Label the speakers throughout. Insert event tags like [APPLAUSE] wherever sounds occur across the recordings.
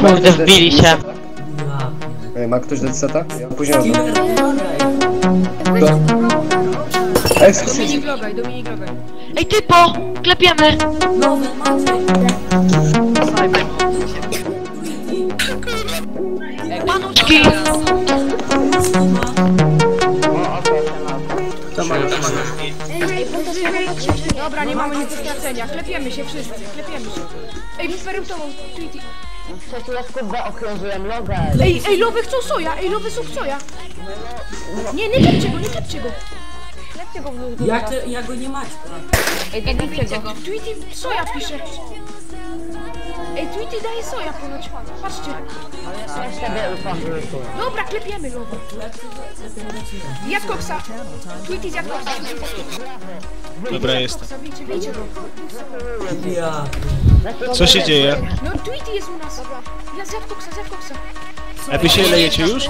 Speaker 1: Kurde, wbili się.
Speaker 2: Ej, ma ktoś deceta? Ja później oddam. Ej,
Speaker 3: Dominik Logaj, Dominik Logaj.
Speaker 1: Ej, typo! Klepiemy! Panuczki!
Speaker 3: Stracenia. Klepiemy się wszyscy, klepiemy się. Ej, wyperytował tweety.
Speaker 4: Przecież ja skubę okrążyłem logę.
Speaker 3: Ej, ej, lowy chcą soja, ej, lowy są soja. Nie, nie klepcie go, nie klepcie go. Klepcie go w dół.
Speaker 5: To, jak go nie macie?
Speaker 3: Ej, nie klepcie go. Tweety soja pisze. Ej, Tweety daje soja ponoć. Patrzcie.
Speaker 4: Ja ufam.
Speaker 3: Dobra, klepiemy lowy. Zjadł koksa. Tweety zjadł koksa.
Speaker 6: Dobra,
Speaker 3: Wiecie, wiecie go.
Speaker 5: Ja.
Speaker 6: Co się dzieje?
Speaker 3: No, Tweety jest u nas. Ja zjadł koksa, zjadł koksa.
Speaker 6: A wy się lejecie już?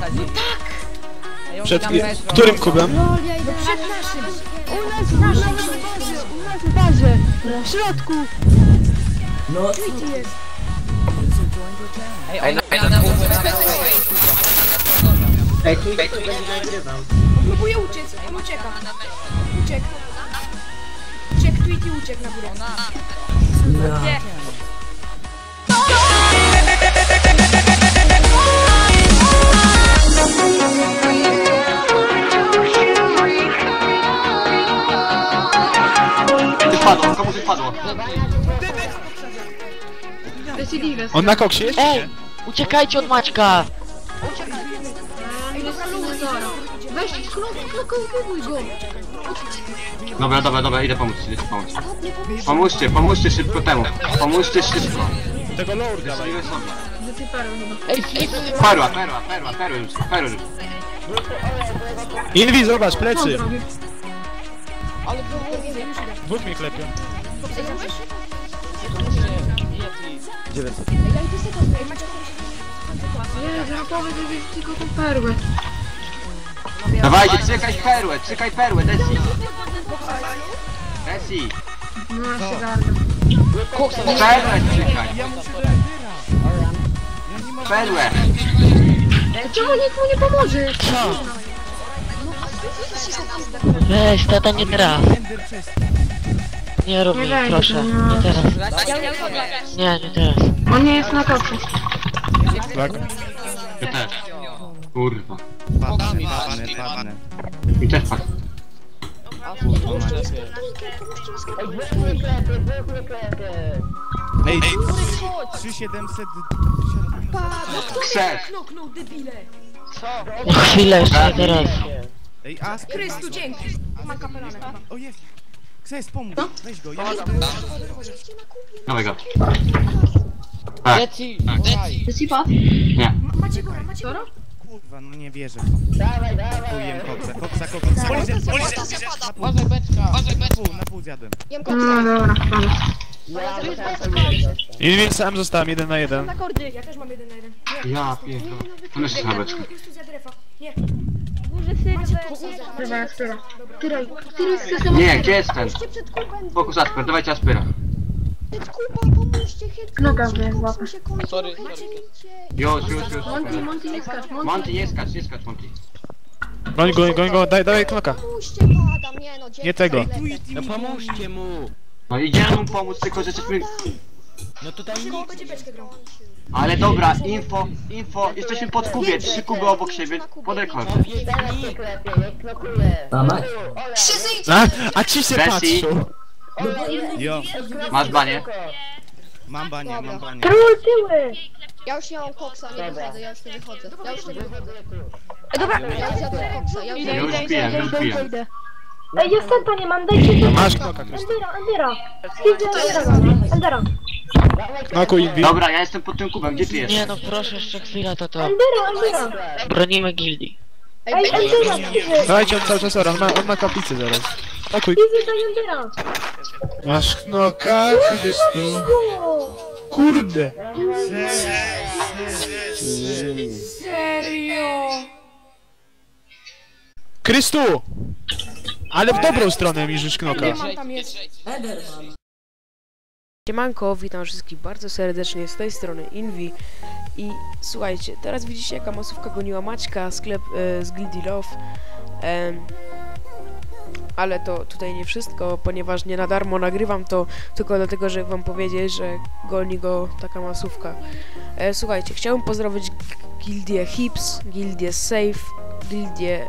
Speaker 6: Przed którym kubem?
Speaker 3: No przed naszym. U nas w naszym barze, u nas w barze. W środku.
Speaker 5: No,
Speaker 3: Tweety jest. On próbuje uciec, on ucieka. Uciekł. Uciekł, Tweety uciekł na górę.
Speaker 5: ja.
Speaker 2: Wypadło, komu
Speaker 6: On na koksie jest?
Speaker 1: Ej! Uciekajcie od Maćka!
Speaker 3: Ej, dobra, Weź, klokowuj go.
Speaker 2: Dobra, dobra, dobra, idę pomóc, idę ci pomóc. Pomóżcie, pomóżcie szybko temu. Pomóżcie szybko.
Speaker 6: Tego Lorda.
Speaker 2: Sobie.
Speaker 1: Ej, ej,
Speaker 2: Perła, perła, perła, perła już, perła już.
Speaker 6: Inwi, zobacz, plecy. Dwóch mnie klepią.
Speaker 3: Ej, zobacz.
Speaker 2: Dawajcie, czekaj perłę, czekaj perłę, Desi. Desi. Perłę czekaj. Perłę.
Speaker 3: Czemu nikt mu nie pomoże?
Speaker 1: weź, tata nie teraz. Nie rób mi, proszę. Nie teraz. Nie, nie teraz.
Speaker 3: On nie jest na kopie.
Speaker 6: Tak.
Speaker 2: Ja też. Kurwa.
Speaker 7: Padnę, padnę, padnę.
Speaker 2: I też padł.
Speaker 7: Ej, 3700...
Speaker 2: Krzek.
Speaker 3: Knoknął, debile.
Speaker 1: No chwilę, jeszcze nie teraz.
Speaker 7: Ej, Asper,
Speaker 3: Krystu, dzięki. Ma kapelanek chyba.
Speaker 7: o jest. Kses, pomóż, weź go, ja
Speaker 2: Dawaj go. Tak. Nie.
Speaker 3: Ma- Macie go, macie go.
Speaker 7: Kurwa, no nie wierzę.
Speaker 4: Dawaj, dawaj.
Speaker 7: Kujem koksa, koksa, koksa. Policja, policja, na pół, na pół, na pół zjadłem.
Speaker 4: Ja
Speaker 6: Inwi sam zostałem jeden na jeden.
Speaker 3: Na kordy, ja też mam jeden na jeden. Nie.
Speaker 2: Ja pierdolę. To jeszcze na beczkę.
Speaker 3: Krystu zjadł refa. Nie.
Speaker 2: Nie, gdzie jest ten? Fokus Asper, dawajcie Aspera.
Speaker 4: Kuba, pomóżcie, Noga Sorry,
Speaker 2: Już, już, już. Monty, nie skacz, Monty, nie skacz, nie skacz, Monty.
Speaker 6: Goń go, goń go, daj, dawaj knoka.
Speaker 4: Pomóżcie, padam, nie no, dzięki.
Speaker 6: Tego.
Speaker 7: No pomóżcie mu.
Speaker 2: No idziemy mu pomóc, tylko że jesteśmy...
Speaker 3: Będzie beczkę grał?
Speaker 2: Ale dobra, info, info, jesteśmy pod kubie, trzy kuby obok siebie, pod rekord.
Speaker 4: Teraz się klepie, jak klokuję.
Speaker 5: Mama?
Speaker 6: A, a ci się
Speaker 2: Messi.
Speaker 6: patrzą.
Speaker 7: Jo,
Speaker 2: Masz banie?
Speaker 7: mam banie, mam banie.
Speaker 4: Ja już nie mam koksa, nie wychodzę, ja już nie wychodzę. Ja już nie wychodzę. Dobra, ja już zjadłem koksa, ja już
Speaker 2: Ja już piję, już piję.
Speaker 8: Ej, ja stępa nie mam, dajcie to.
Speaker 6: Masz knoka, Krystian.
Speaker 8: Andera, Andera. Andera, Andera.
Speaker 6: Knoku Inwi.
Speaker 2: Dobra, ja jestem pod tym kubem, gdzie ty
Speaker 1: Nie
Speaker 2: jesteś?
Speaker 1: no, proszę, jeszcze chwilę, to to. Bronimy gildii.
Speaker 8: Ej, Easy,
Speaker 6: Dajcie on cały czas ora, on ma, on ma kaplicę zaraz. Knokuj.
Speaker 8: Easy, daj Andera.
Speaker 6: Masz knoka, Krystu. Kurde.
Speaker 3: Serio?
Speaker 6: Krystu! Ale w dobrą stronę mi żysz knoka.
Speaker 3: Nie mam tam jest.
Speaker 5: Ederman.
Speaker 9: Siemanko, witam wszystkich bardzo serdecznie z tej strony Invi i słuchajcie, teraz widzicie jaka masówka goniła Maćka, sklep e, z Guilty Love em, ale to tutaj nie wszystko, ponieważ nie na darmo nagrywam to tylko dlatego, żeby wam powiedzieć, że goni go taka masówka. E, słuchajcie, chciałbym pozdrowić Gildię Hips, Gildię Safe, Gildię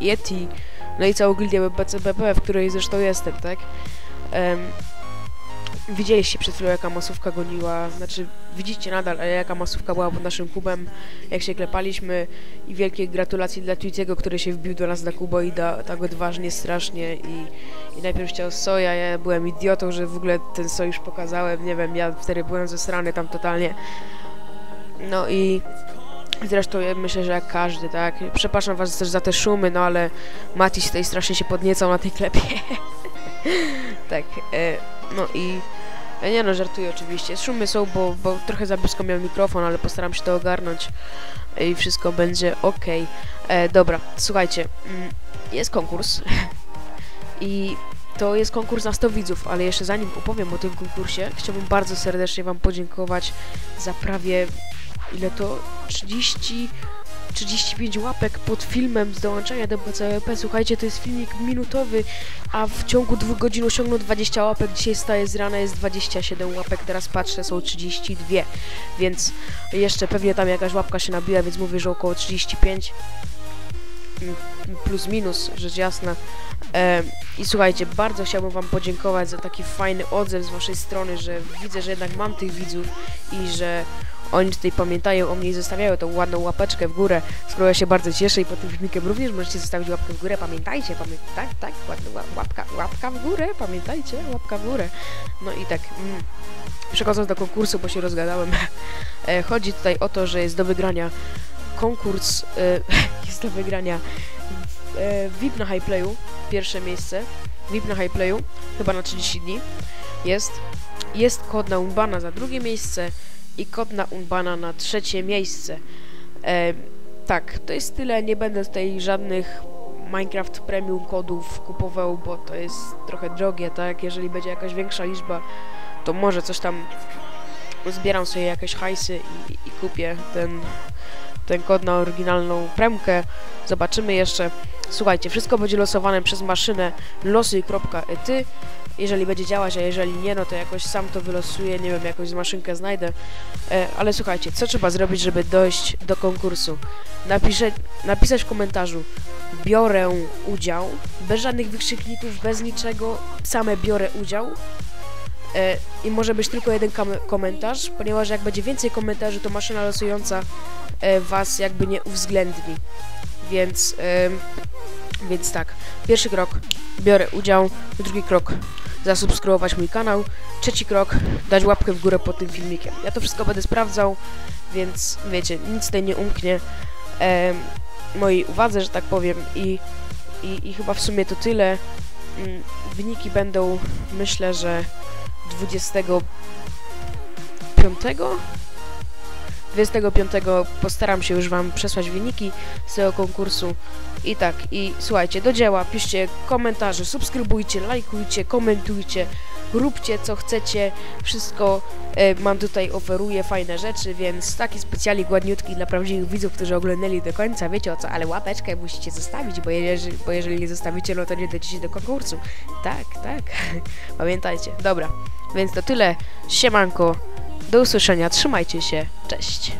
Speaker 9: Yeti, no i całą Gildię BCBP, w której zresztą jestem, tak? Widzieliście przed chwilą jaka masówka goniła, znaczy widzicie nadal, ale jaka masówka była pod naszym kubem, jak się klepaliśmy i wielkie gratulacje dla Tweetiego, który się wbił do nas na kubo i da, tak odważnie, strasznie i, i najpierw chciał soja, ja byłem idiotą, że w ogóle ten sojusz pokazałem, nie wiem, ja wtedy byłem zesrany tam totalnie. No i zresztą ja myślę, że jak każdy, tak? Przepraszam was też za te szumy, no ale Matis tutaj strasznie się podniecał na tej klepie. [LAUGHS] [LAUGHS] tak, e, no i e, nie no, żartuję oczywiście. Szumy są, bo, bo trochę za blisko miał mikrofon, ale postaram się to ogarnąć i wszystko będzie ok. E, dobra, słuchajcie, mm, jest konkurs [LAUGHS] i to jest konkurs na 100 widzów, ale jeszcze zanim opowiem o tym konkursie, chciałbym bardzo serdecznie wam podziękować za prawie, ile to, 30... 35 łapek pod filmem z dołączenia do BCP. Słuchajcie, to jest filmik minutowy, a w ciągu dwóch godzin osiągnął 20 łapek. Dzisiaj staje z rana, jest 27 łapek, teraz patrzę, są 32, więc jeszcze pewnie tam jakaś łapka się nabiła, więc mówię, że około 35 mm, plus minus, rzecz jasna. E, I słuchajcie, bardzo chciałbym wam podziękować za taki fajny odzew z waszej strony, że widzę, że jednak mam tych widzów i że oni tutaj pamiętają o mnie i zostawiają tą ładną łapeczkę w górę, którą ja się bardzo cieszę i pod tym filmikiem również możecie zostawić łapkę w górę, pamiętajcie, pamię tak, tak, ładna ła- łapka, łapka w górę, pamiętajcie, łapka w górę. No i tak, mm, przechodząc do konkursu, bo się rozgadałem, [LAUGHS] e, chodzi tutaj o to, że jest do wygrania konkurs, e, [LAUGHS] jest do wygrania e, VIP na Highplayu, pierwsze miejsce, VIP na Highplayu, chyba na 30 dni, jest, jest kod na Unbana za drugie miejsce, i kod na Unbana na trzecie miejsce. E, tak, to jest tyle. Nie będę tutaj żadnych Minecraft Premium kodów kupował, bo to jest trochę drogie, tak? Jeżeli będzie jakaś większa liczba, to może coś tam zbieram sobie jakieś hajsy i, i kupię ten, ten kod na oryginalną premkę. Zobaczymy jeszcze. Słuchajcie, wszystko będzie losowane przez maszynę losy.ety jeżeli będzie działać, a jeżeli nie, no to jakoś sam to wylosuję, nie wiem, jakąś maszynkę znajdę. E, ale słuchajcie, co trzeba zrobić, żeby dojść do konkursu? Napisze, napisać w komentarzu biorę udział, bez żadnych wykrzykników, bez niczego, same biorę udział. E, I może być tylko jeden komentarz, ponieważ jak będzie więcej komentarzy, to maszyna losująca e, was jakby nie uwzględni. Więc, em, więc tak, pierwszy krok, biorę udział, drugi krok, zasubskrybować mój kanał, trzeci krok, dać łapkę w górę pod tym filmikiem. Ja to wszystko będę sprawdzał, więc wiecie, nic tutaj nie umknie em, mojej uwadze, że tak powiem i, i, i chyba w sumie to tyle. Mm, Wyniki będą, myślę, że 25 25 postaram się już Wam przesłać wyniki z tego konkursu. I tak, i słuchajcie, do dzieła, piszcie komentarze, subskrybujcie, lajkujcie, komentujcie, róbcie co chcecie, wszystko e, mam tutaj, oferuję fajne rzeczy, więc taki specjalik ładniutki dla prawdziwych widzów, którzy oglądali do końca, wiecie o co, ale łapeczkę musicie zostawić, bo jeżeli, bo jeżeli nie zostawicie, no to nie dojdziecie do konkursu. Tak, tak, [LAUGHS] pamiętajcie. Dobra, więc to tyle, siemanko, do usłyszenia, trzymajcie się, cześć.